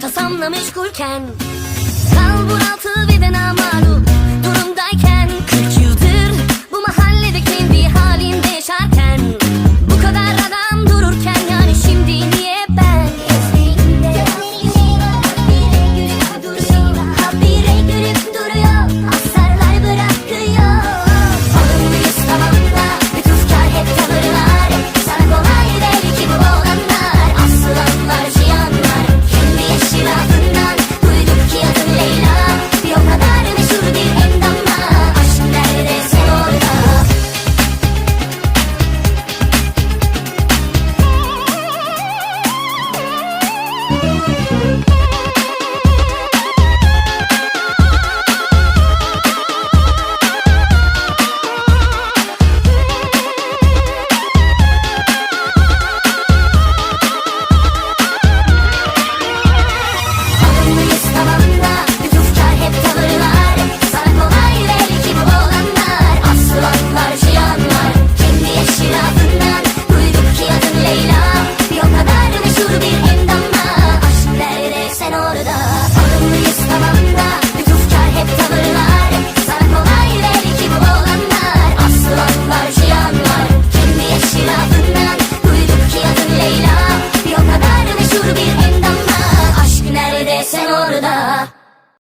tasamla meşgulken Kalbur altı bir de namalup